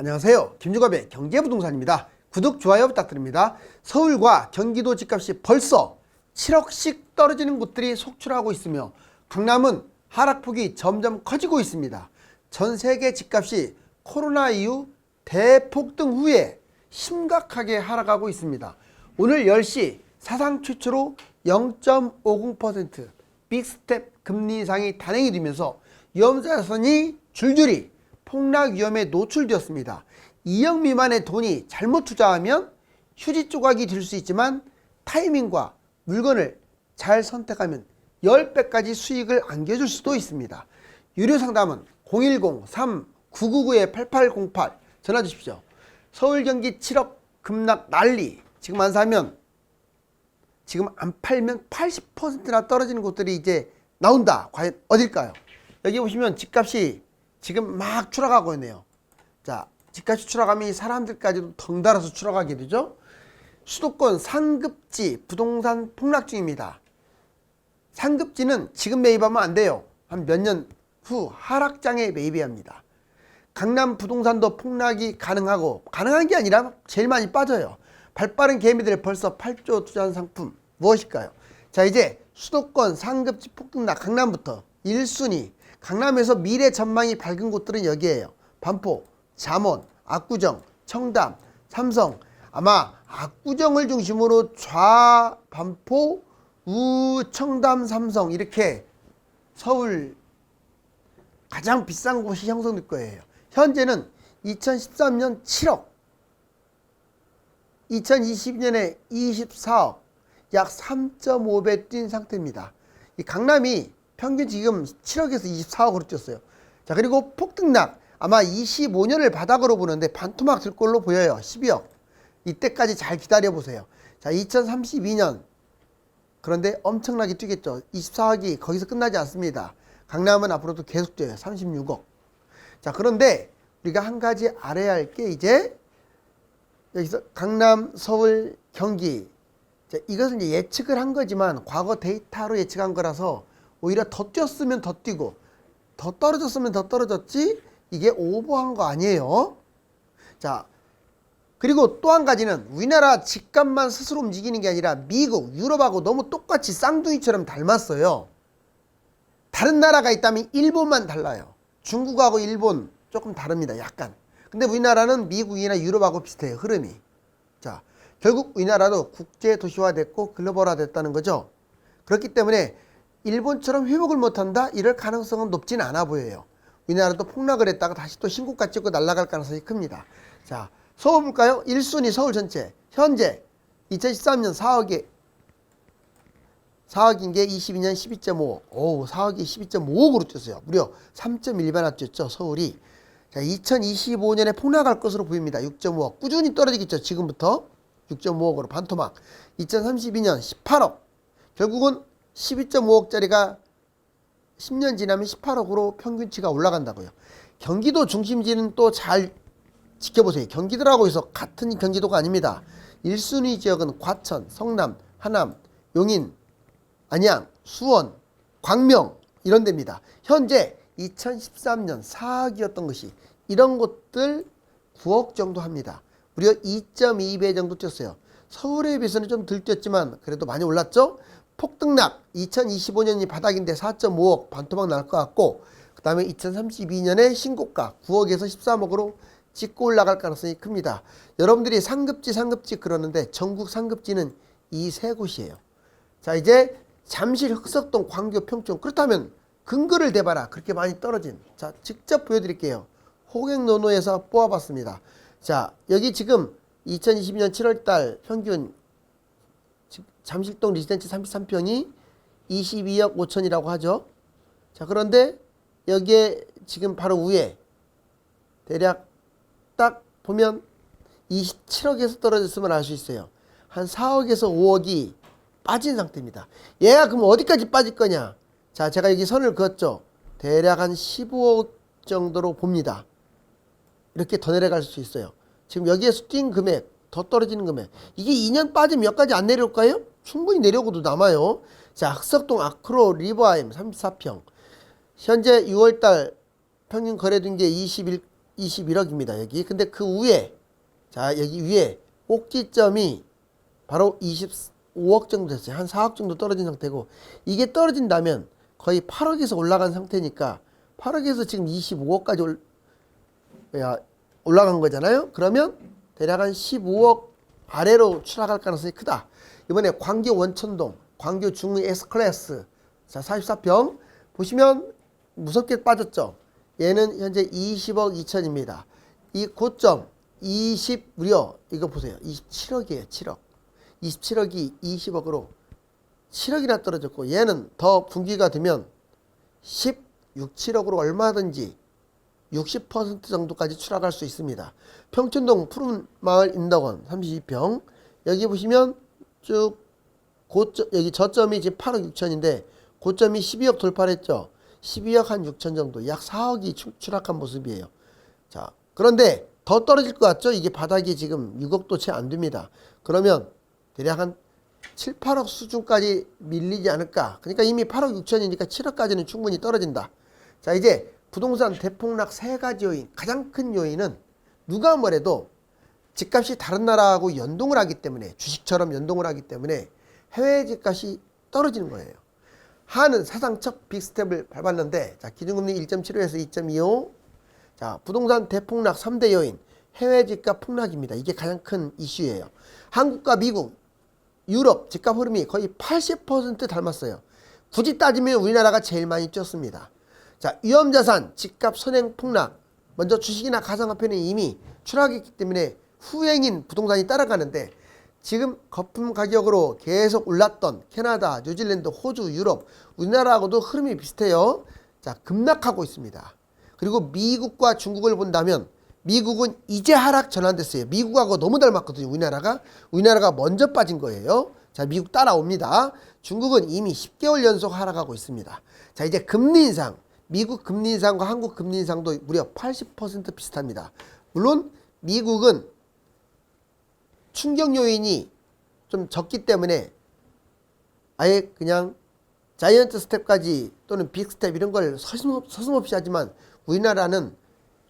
안녕하세요. 김주갑의 경제부동산입니다. 구독, 좋아요 부탁드립니다. 서울과 경기도 집값이 벌써 7억씩 떨어지는 곳들이 속출하고 있으며 강남은 하락폭이 점점 커지고 있습니다. 전 세계 집값이 코로나 이후 대폭등 후에 심각하게 하락하고 있습니다. 오늘 10시 사상 최초로 0.50% 빅스텝 금리 인상이 단행이 되면서 위험자산이 줄줄이 폭락 위험에 노출되었습니다. 2억 미만의 돈이 잘못 투자하면 휴지 조각이 될 수 있지만 타이밍과 물건을 잘 선택하면 10배까지 수익을 안겨줄 수도 있습니다. 유료 상담은 010-3999-8808 전화 주십시오. 서울 경기 7억 급락 난리 지금 안 사면 지금 안 팔면 80%나 떨어지는 곳들이 이제 나온다. 과연 어딜까요? 여기 보시면 집값이 지금 막 추락하고 있네요. 자, 집값이 추락하면 이 사람들까지도 덩달아서 추락하게 되죠. 수도권 상급지 부동산 폭락 중입니다. 상급지는 지금 매입하면 안 돼요. 한 몇 년 후 하락장에 매입해야 합니다. 강남 부동산도 폭락이 가능하고 가능한 게 아니라 제일 많이 빠져요. 발빠른 개미들 벌써 8조 투자한 상품 무엇일까요? 자 이제 수도권 상급지 폭등락 강남부터 1순위 강남에서 미래 전망이 밝은 곳들은 여기에요. 반포, 잠원, 압구정, 청담, 삼성 아마 압구정을 중심으로 좌, 반포, 우, 청담, 삼성 이렇게 서울 가장 비싼 곳이 형성될 거예요. 현재는 2013년 7억, 2020년에 24억, 약 3.5배 뛴 상태입니다. 이 강남이 평균 지금 7억에서 24억으로 뛰었어요. 자, 그리고 폭등락 아마 25년을 바닥으로 보는데 반토막 들 걸로 보여요. 12억. 이때까지 잘 기다려 보세요. 자, 2032년 그런데 엄청나게 뛰겠죠. 24억이 거기서 끝나지 않습니다. 강남은 앞으로도 계속 뛰어요. 36억. 자, 그런데 우리가 한 가지 알아야 할 게 이제 여기서 강남, 서울, 경기. 자, 이것은 예측을 한 거지만 과거 데이터로 예측한 거라서 오히려 더 뛰었으면 더 뛰고 더 떨어졌으면 더 떨어졌지 이게 오버한 거 아니에요. 자, 그리고 또 한 가지는 우리나라 집값만 스스로 움직이는 게 아니라 미국, 유럽하고 너무 똑같이 쌍둥이처럼 닮았어요. 다른 나라가 있다면 일본만 달라요. 중국하고 일본 조금 다릅니다. 약간. 근데 우리나라는 미국이나 유럽하고 비슷해요. 흐름이. 자, 결국 우리나라도 국제 도시화 됐고 글로벌화 됐다는 거죠. 그렇기 때문에 일본처럼 회복을 못한다? 이럴 가능성은 높진 않아 보여요. 우리나라도 폭락을 했다가 다시 또 신고가 찍고 날아갈 가능성이 큽니다. 자, 서울 볼까요? 1순위 서울 전체. 현재 2013년 4억에 4억인 게 22년 12.5억. 오, 4억이 12.5억으로 뛰었어요. 무려 3.1배나 뛰었죠, 서울이. 자, 2025년에 폭락할 것으로 보입니다. 6.5억. 꾸준히 떨어지겠죠, 지금부터. 6.5억으로 반토막. 2032년 18억. 결국은 12.5억짜리가 10년 지나면 18억으로 평균치가 올라간다고요. 경기도 중심지는 또 잘 지켜보세요. 경기도라고 해서 같은 경기도가 아닙니다. 1순위 지역은 과천, 성남, 하남, 용인, 안양, 수원, 광명 이런 데입니다. 현재 2013년 4억이었던 것이 이런 곳들 9억 정도 합니다. 무려 2.2배 정도 뛰었어요. 서울에 비해서는 좀 덜 뛰었지만 그래도 많이 올랐죠? 폭등락 2025년이 바닥인데 4.5억 반토막 날 것 같고 그 다음에 2032년에 신고가 9억에서 13억으로 찍고 올라갈 가능성이 큽니다. 여러분들이 상급지 상급지 그러는데 전국 상급지는 이 세 곳이에요. 자 이제 잠실 흑석동 광교 평촌 그렇다면 근거를 대봐라 그렇게 많이 떨어진 자 직접 보여드릴게요. 호갱노노에서 뽑아봤습니다. 자 여기 지금 2020년 7월달 평균 잠실동 리지던트 33평이 22억 5천이라고 하죠. 자, 그런데 여기에 지금 바로 위에 대략 딱 보면 27억에서 떨어졌으면 알 수 있어요. 한 4억에서 5억이 빠진 상태입니다. 얘가 그럼 어디까지 빠질 거냐? 자, 제가 여기 선을 그었죠. 대략 한 15억 정도로 봅니다. 이렇게 더 내려갈 수 있어요. 지금 여기에서 뛴 금액, 더 떨어지는 금액. 이게 2년 빠지면 몇까지 안 내려올까요? 충분히 내려오고도 남아요. 자, 흑석동 아크로 리버아임 34평. 현재 6월달 평균 거래된 게 21, 21억입니다. 여기. 근데 그 위에 자, 여기 위에 꼭지점이 바로 25억 정도 됐어요. 한 4억 정도 떨어진 상태고 이게 떨어진다면 거의 8억에서 올라간 상태니까 8억에서 지금 25억까지 올, 야, 올라간 거잖아요. 그러면 대략 한 15억 아래로 추락할 가능성이 크다. 이번에 광교 원천동, 광교 중의 S클래스 자 44평 보시면 무섭게 빠졌죠. 얘는 현재 20억 2천입니다. 이 고점 20 무려 이거 보세요. 27억이에요. 7억. 27억이 20억으로 7억이나 떨어졌고 얘는 더 분기가 되면 16, 7억으로 얼마든지 60% 정도까지 추락할 수 있습니다. 평촌동 푸른 마을 인덕원 32평 여기 보시면 쭉 고점 여기 저점이 지금 8억 6천인데 고점이 12억 돌파를 했죠. 12억 한 6천 정도 약 4억이 추- 추락한 모습이에요. 자 그런데 더 떨어질 것 같죠? 이게 바닥이 지금 6억도 채 안 됩니다. 그러면 대략 한 7, 8억 수준까지 밀리지 않을까. 그러니까 이미 8억 6천이니까 7억까지는 충분히 떨어진다. 자, 이제 부동산 대폭락 세 가지 요인. 가장 큰 요인은 누가 뭐래도 집값이 다른 나라하고 연동을 하기 때문에 주식처럼 연동을 하기 때문에 해외 집값이 떨어지는 거예요. 한은 사상 첫 빅스텝을 밟았는데 자, 기준금리 1.75에서 2.25. 자, 부동산 대폭락 3대 요인. 해외 집값 폭락입니다. 이게 가장 큰 이슈예요. 한국과 미국, 유럽 집값 흐름이 거의 80% 닮았어요. 굳이 따지면 우리나라가 제일 많이 뛰었습니다. 자, 위험자산 집값 선행 폭락. 먼저 주식이나 가상화폐는 이미 추락했기 때문에 후행인 부동산이 따라가는데 지금 거품 가격으로 계속 올랐던 캐나다, 뉴질랜드, 호주, 유럽, 우리나라하고도 흐름이 비슷해요. 자, 급락하고 있습니다. 그리고 미국과 중국을 본다면 미국은 이제 하락 전환됐어요. 미국하고 너무 닮았거든요. 우리나라가 우리나라가 먼저 빠진 거예요. 자, 미국 따라옵니다. 중국은 이미 10개월 연속 하락하고 있습니다. 자, 이제 금리 인상. 미국 금리 인상과 한국 금리 인상도 무려 80% 비슷합니다. 물론 미국은 충격 요인이 좀 적기 때문에 아예 그냥 자이언트 스텝까지 또는 빅 스텝 이런 걸 서슴없, 서슴없 이 하지만 우리나라는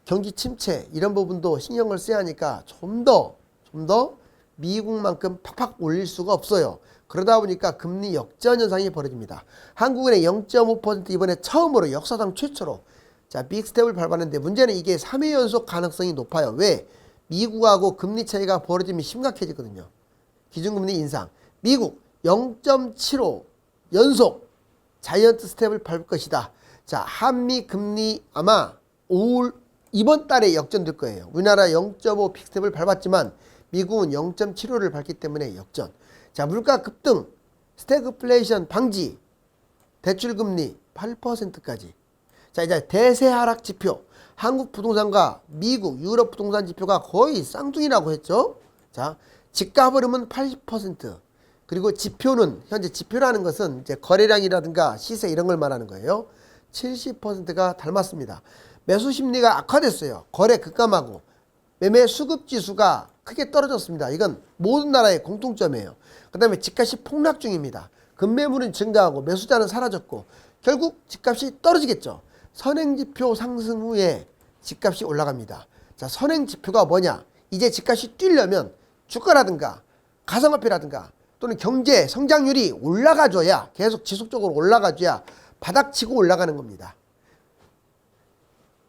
경기 침체 이런 부분도 신경을 써야 하니까 좀 더 좀 더 미국만큼 팍팍 올릴 수가 없어요. 그러다 보니까 금리 역전 현상이 벌어집니다. 한국은행 0.5% 이번에 처음으로 역사상 최초로 자 빅스텝을 밟았는데 문제는 이게 3회 연속 가능성이 높아요. 왜? 미국하고 금리 차이가 벌어지면 심각해지거든요. 기준금리 인상. 미국 0.75 연속 자이언트 스텝을 밟을 것이다. 자, 한미 금리 아마 올 이번 달에 역전될 거예요. 우리나라 0.5 픽스텝을 밟았지만 미국은 0.75를 밟기 때문에 역전. 자, 물가 급등, 스태그플레이션 방지, 대출 금리 8%까지. 자, 이제 대세 하락 지표. 한국 부동산과 미국, 유럽 부동산 지표가 거의 쌍둥이라고 했죠. 자, 집값 흐름은 80%. 그리고 지표는 현재 지표라는 것은 이제 거래량이라든가 시세 이런 걸 말하는 거예요. 70%가 닮았습니다. 매수 심리가 악화됐어요. 거래 급감하고 매매 수급 지수가 크게 떨어졌습니다. 이건 모든 나라의 공통점이에요. 그다음에 집값이 폭락 중입니다. 급매물은 증가하고 매수자는 사라졌고 결국 집값이 떨어지겠죠. 선행 지표 상승 후에 집값이 올라갑니다. 자, 선행 지표가 뭐냐? 이제 집값이 뛰려면 주가라든가 가상화폐라든가 또는 경제 성장률이 올라가줘야 계속 지속적으로 올라가줘야 바닥치고 올라가는 겁니다.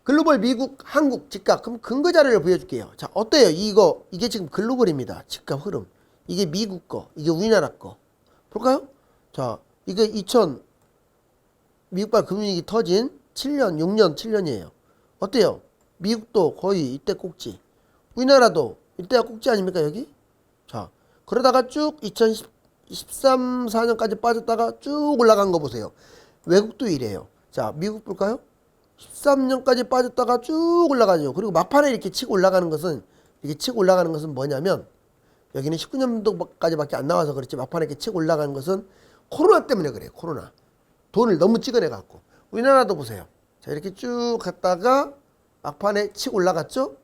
글로벌 미국 한국 집값 그럼 근거 자료를 보여줄게요. 자 어때요? 이거 이게 지금 글로벌입니다. 집값 흐름 이게 미국 거 이게 우리나라 거 볼까요? 자 이게 2000 미국발 금융위기 터진 7년 6년 7년이에요. 어때요? 미국도 거의 이때 꼭지 우리나라도 이때가 꼭지 아닙니까 여기? 자 그러다가 쭉 2013, 4년까지 빠졌다가 쭉 올라간 거 보세요. 외국도 이래요. 자, 미국 볼까요? 13년까지 빠졌다가 쭉 올라가죠. 그리고 막판에 이렇게 치고 올라가는 것은 이렇게 치고 올라가는 것은 뭐냐면 여기는 19년도까지밖에 안 나와서 그렇지 막판에 이렇게 치고 올라가는 것은 코로나 때문에 그래요. 코로나. 돈을 너무 찍어내 갖고. 우리나라도 보세요. 자, 이렇게 쭉 갔다가 막판에 치고 올라갔죠?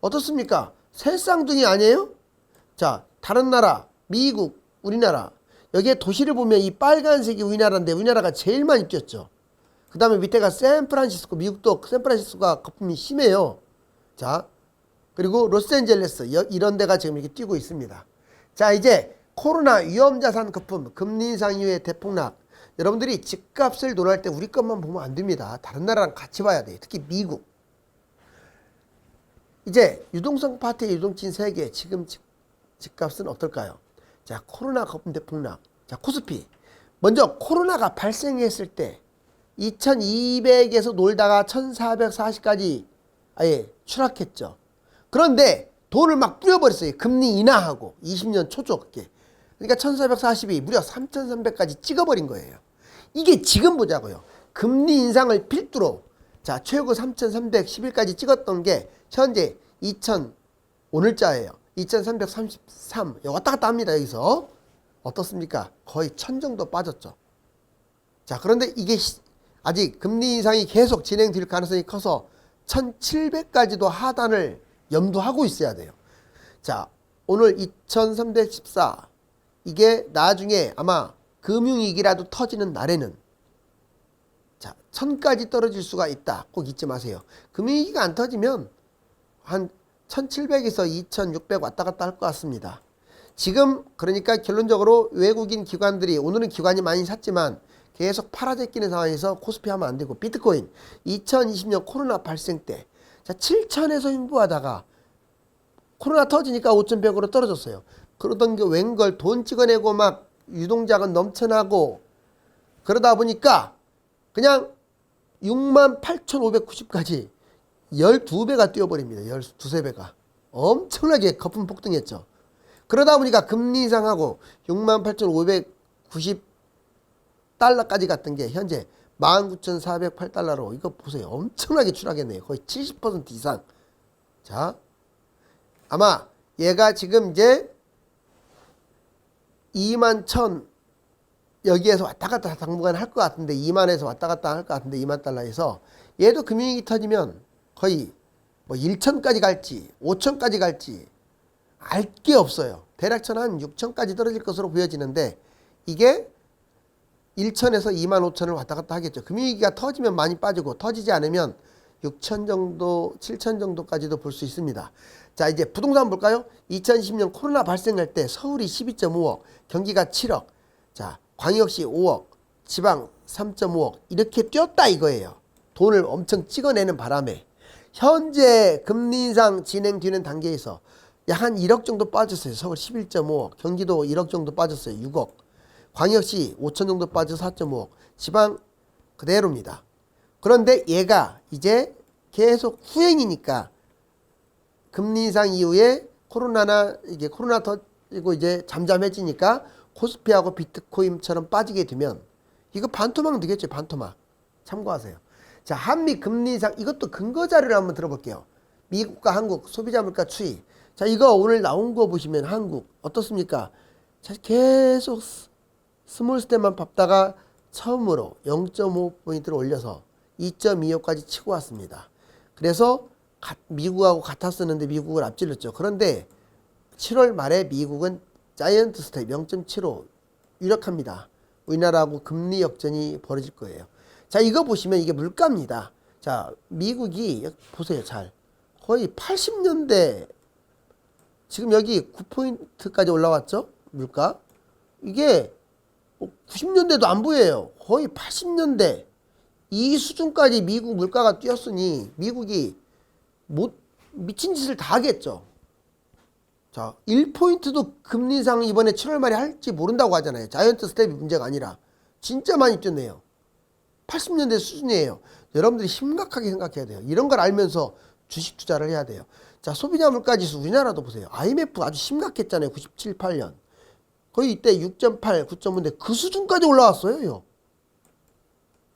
어떻습니까? 새 쌍둥이 아니에요? 자, 다른 나라, 미국, 우리나라. 여기에 도시를 보면 이 빨간색이 우리나라인데 우리나라가 제일 많이 뛰었죠. 그 다음에 밑에가 샌프란시스코, 미국도 샌프란시스코가 거품이 심해요. 자, 그리고 로스앤젤레스 여- 이런 데가 지금 이렇게 뛰고 있습니다. 자, 이제 코로나 위험자산 거품 금리 인상 이후에 대폭락. 여러분들이 집값을 논할 때 우리 것만 보면 안 됩니다. 다른 나라랑 같이 봐야 돼요. 특히 미국. 이제 유동성 파트의 유동친 세계 지금 집, 집값은 어떨까요? 자, 코로나 거품 대 폭락. 자, 코스피. 먼저 코로나가 발생했을 때 2200에서 놀다가 1440까지 아예 추락했죠. 그런데 돈을 막 뿌려버렸어요. 금리 인하하고 20년 초죠 그게. 그러니까 1440이 무려 3300까지 찍어버린 거예요. 이게 지금 보자고요. 금리 인상을 필두로 자 최고 3311까지 찍었던 게 현재 2000 오늘자예요. 2333 왔다 갔다 합니다 여기서 어떻습니까? 거의 천 정도 빠졌죠. 자 그런데 이게 시- 아직 금리 인상이 계속 진행될 가능성이 커서 1700까지도 하단을 염두하고 있어야 돼요. 자 오늘 2314 이게 나중에 아마 금융위기라도 터지는 날에는 자, 천까지 떨어질 수가 있다. 꼭 잊지 마세요. 금융위기가 안 터지면 한 1700에서 2600 왔다 갔다 할 것 같습니다. 지금 그러니까 결론적으로 외국인 기관들이 오늘은 기관이 많이 샀지만 계속 팔아제끼는 상황에서 코스피 하면 안 되고 비트코인 2020년 코로나 발생 때 자, 7천에서 횡보하다가 코로나 터지니까 5,100으로 떨어졌어요. 그러던 게 웬걸 돈 찍어내고 막 유동자금 넘쳐나고 그러다 보니까 그냥 68,590까지 12배가 뛰어버립니다. 12배가. 엄청나게 거품 폭등했죠. 그러다 보니까 금리 인상하고 68,590 달러까지 갔던 게 현재 19,408달러로 이거 보세요. 엄청나게 추락했네요. 거의 70% 이상. 자, 아마 얘가 지금 이제 2만 1,000 여기에서 왔다 갔다 당분간 할 것 같은데 2만에서 왔다 갔다 할 것 같은데 2만 달러에서 얘도 금융위기 터지면 거의 뭐 1천까지 갈지 5천까지 갈지 알 게 없어요. 대략 한 6천까지 떨어질 것으로 보여지는데 이게 1천에서 2만 5천을 왔다 갔다 하겠죠. 금융위기가 터지면 많이 빠지고 터지지 않으면 6천 정도, 7천 정도까지도 볼 수 있습니다. 자, 이제 부동산 볼까요? 2010년 코로나 발생할 때 서울이 12.5억, 경기가 7억, 자, 광역시 5억, 지방 3.5억 이렇게 뛰었다 이거예요. 돈을 엄청 찍어내는 바람에 현재 금리 인상 진행되는 단계에서 약 한 1억 정도 빠졌어요. 서울 11.5억, 경기도 1억 정도 빠졌어요. 6억. 광역시 5천 정도 빠져서 4.5억. 지방 그대로입니다. 그런데 얘가 이제 계속 후행이니까 금리 인상 이후에 코로나나 이게 코로나 터지고 이제 잠잠해지니까 코스피하고 비트코인처럼 빠지게 되면 이거 반토막 되겠죠 반토막. 참고하세요. 자 한미 금리 인상 이것도 근거 자료를 한번 들어볼게요. 미국과 한국 소비자 물가 추이. 자 이거 오늘 나온 거 보시면 한국 어떻습니까? 자 계속 스- 스몰 스텝만 밟다가 처음으로 0.5포인트를 올려서 2.25까지 치고 왔습니다. 그래서 가- 미국하고 같았었는데 미국을 앞질렀죠. 그런데 7월 말에 미국은 자이언트 스텝 0.75 유력합니다. 우리나라하고 금리 역전이 벌어질 거예요. 자, 이거 보시면 이게 물가입니다. 자, 미국이 보세요, 잘. 거의 80년대 지금 여기 9포인트까지 올라왔죠? 물가. 이게 90년대도 안 보여요. 거의 80년대 이 수준까지 미국 물가가 뛰었으니 미국이 못 미친 짓을 다 하겠죠. 자, 1포인트도 금리 인상 이번에 7월 말에 할지 모른다고 하잖아요. 자이언트 스텝이 문제가 아니라 진짜 많이 뛰었네요. 80년대 수준이에요. 여러분들이 심각하게 생각해야 돼요. 이런 걸 알면서 주식 투자를 해야 돼요. 자, 소비자 물가 지수 우리나라도 보세요. IMF 아주 심각했잖아요. 97, 8년. 거의 이때 6.8, 9.5인데 그 수준까지 올라왔어요.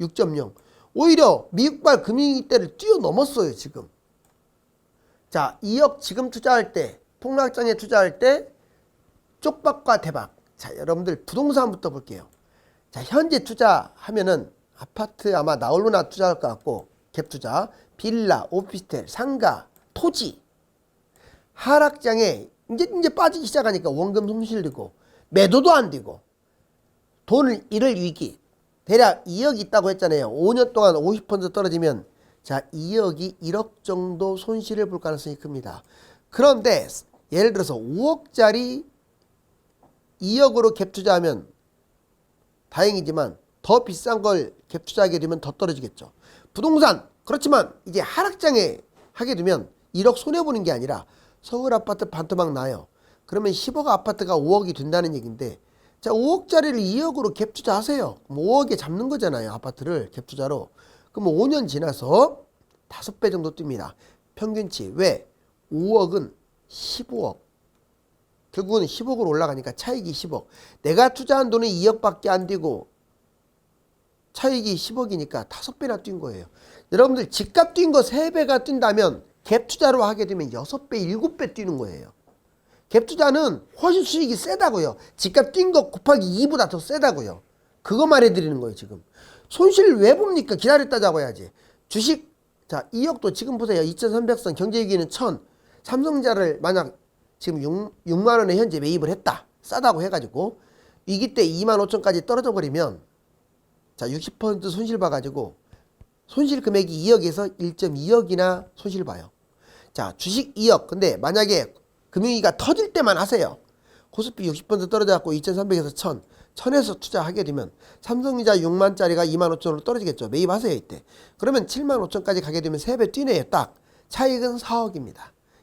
6.0. 오히려 미국발 금융위기 때를 뛰어넘었어요, 지금. 자, 2억 지금 투자할 때, 폭락장에 투자할 때 쪽박과 대박. 자, 여러분들 부동산부터 볼게요. 자, 현재 투자하면은 아파트 아마 나홀로나 투자할 것 같고 갭 투자, 빌라, 오피스텔, 상가, 토지. 하락장에 이제 이제 빠지기 시작하니까 원금 손실되고 매도도 안 되고 돈을 잃을 위기 대략 2억 있다고 했잖아요. 5년 동안 50% 떨어지면 자, 2억이 1억 정도 손실을 볼 가능성이 큽니다. 그런데 예를 들어서 5억짜리 2억으로 갭 투자하면 다행이지만 더 비싼 걸 갭 투자하게 되면 더 떨어지겠죠. 부동산 그렇지만 이제 하락장에 하게 되면 1억 손해 보는 게 아니라 서울 아파트 반토막 나요. 그러면 10억 아파트가 5억이 된다는 얘기인데 자 5억짜리를 2억으로 갭 투자하세요. 그럼 5억에 잡는 거잖아요. 아파트를 갭 투자로. 그럼 5년 지나서 5배 정도 뜹니다. 평균치 왜? 5억은 15억. 결국은 10억으로 올라가니까 차익이 10억. 내가 투자한 돈은 2억밖에 안 되고 차익이 10억이니까 5배나 뛴 거예요. 여러분들 집값 뛴 거 3배가 뛴다면 갭 투자로 하게 되면 6배, 7배 뛰는 거예요. 갭 투자는 훨씬 수익이 세다고요. 집값 뛴 거 곱하기 2보다 더 세다고요. 그거 말해드리는 거예요, 지금. 손실 왜 봅니까? 기다렸다 잡아야지. 주식, 자, 2억도 지금 보세요. 2300선 경제위기는 1000. 삼성자를 만약 지금 6, 6만 원에 현재 매입을 했다. 싸다고 해가지고 위기 때 2만 5천까지 떨어져 버리면 자, 60% 손실 봐가지고 손실 금액이 2억에서 1.2억이나 손실 봐요. 자, 주식 2억. 근데 만약에 금융위기가 터질 때만 하세요. 코스피 60% 떨어져갖고 2,300에서 1,000. 1,000에서 투자하게 되면 삼성전자 6만짜리가 2만 5천으로 떨어지겠죠. 매입하세요, 이때. 그러면 7만 5천까지 가게 되면 3배 뛰네요, 딱. 차익은 4억입니다.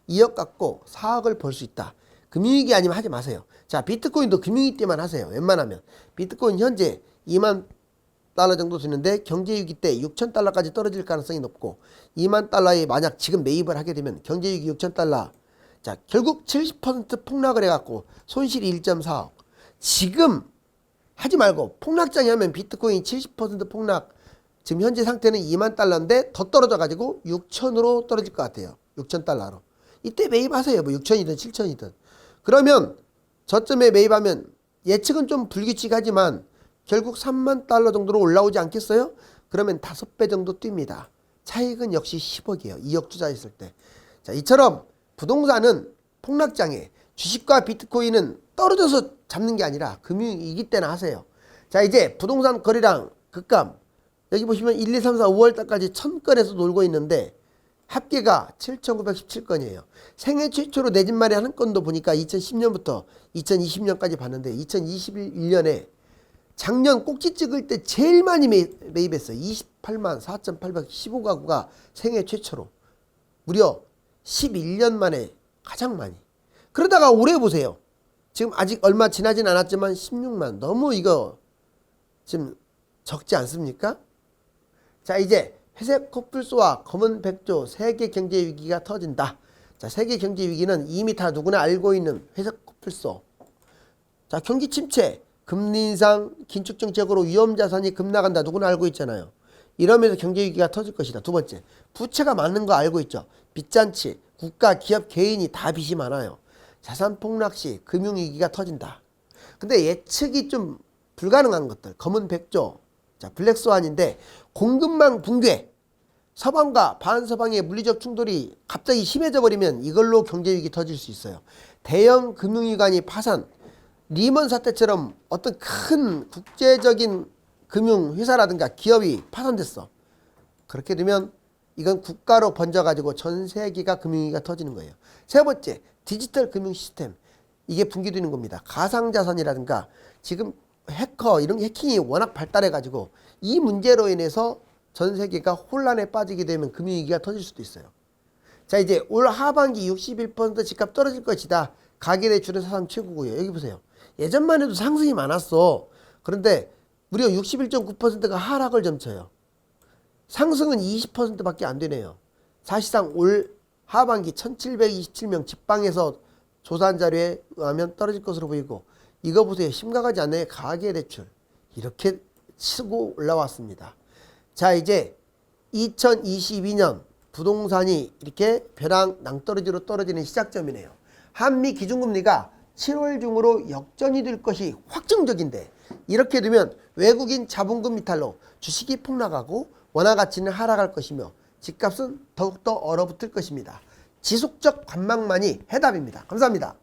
2억 갖고 4억을 벌 수 있다. 금융위기 아니면 하지 마세요. 자, 비트코인도 금융위기 때만 하세요. 웬만하면. 비트코인 현재 2만 달러 정도 되는데 경제위기 때 6천 달러까지 떨어질 가능성이 높고 2만 달러에 만약 지금 매입을 하게 되면 경제위기 6천 달러 자 결국 70% 폭락을 해갖고 손실이 1.4억 지금 하지 말고 폭락장에 하면 비트코인 70% 폭락 지금 현재 상태는 2만 달러인데 더 떨어져 가지고 6천으로 떨어질 것 같아요 6천 달러로 이때 매입하세요 뭐 6천이든 7천이든 그러면 저점에 매입하면 예측은 좀 불규칙하지만 결국 3만 달러 정도로 올라오지 않겠어요? 그러면 5배 정도 뜁니다. 차익은 역시 10억이에요. 2억 투자했을 때. 자, 이처럼 부동산은 폭락장에 주식과 비트코인은 떨어져서 잡는 게 아니라 금융위기 때나 하세요. 자, 이제 부동산 거래량 급감. 여기 보시면 1, 2, 3, 4, 5월 달까지 1000건에서 놀고 있는데 합계가 7,917건이에요. 생애 최초로 내 집 마련 한 건도 보니까 2010년부터 2020년까지 봤는데 2021년에 작년 꼭지 찍을 때 제일 많이 매입, 매입했어요. 28만 4,815가구가 생애 최초로. 무려 11년 만에 가장 많이. 그러다가 올해 보세요. 지금 아직 얼마 지나진 않았지만 16만. 너무 이거 지금 적지 않습니까? 자, 이제 회색 코뿔소와 검은 백조 세계 경제 위기가 터진다. 자, 세계 경제 위기는 이미 다 누구나 알고 있는 회색 코뿔소. 자, 경기 침체, 금리 인상, 긴축 정책으로 위험 자산이 급락한다. 누구나 알고 있잖아요. 이러면서 경제 위기가 터질 것이다. 두 번째, 부채가 많은 거 알고 있죠. 빚잔치, 국가, 기업, 개인이 다 빚이 많아요. 자산 폭락 시 금융 위기가 터진다. 근데 예측이 좀 불가능한 것들, 검은 백조, 자 블랙스완인데 공급망 붕괴, 서방과 반서방의 물리적 충돌이 갑자기 심해져 버리면 이걸로 경제 위기 터질 수 있어요. 대형 금융기관이 파산, 리먼 사태처럼 어떤 큰 국제적인 금융 회사라든가 기업이 파산됐어. 그렇게 되면 이건 국가로 번져가지고 전 세계가 금융위기가 터지는 거예요. 세 번째, 디지털 금융 시스템. 이게 붕괴되는 겁니다. 가상자산이라든가 지금 해커 이런 해킹이 워낙 발달해가지고 이 문제로 인해서 전 세계가 혼란에 빠지게 되면 금융위기가 터질 수도 있어요. 자 이제 올 하반기 61% 집값 떨어질 것이다. 가계대출은 사상 최고고요. 여기 보세요. 예전만 해도 상승이 많았어. 그런데 무려 61.9%가 하락을 점쳐요. 상승은 20%밖에 안 되네요. 사실상 올 하반기 1727명 집방에서 조사한 자료에 의하면 떨어질 것으로 보이고 이거 보세요. 심각하지 않나요? 가계 대출. 이렇게 치고 올라왔습니다. 자 이제 2022년 부동산이 이렇게 벼랑 낭떠러지로 떨어지는 시작점이네요. 한미 기준금리가 7월 중으로 역전이 될 것이 확정적인데 이렇게 되면 외국인 자본금 이탈로 주식이 폭락하고 원화 가치는 하락할 것이며 집값은 더욱더 얼어붙을 것입니다. 지속적 관망만이 해답입니다. 감사합니다.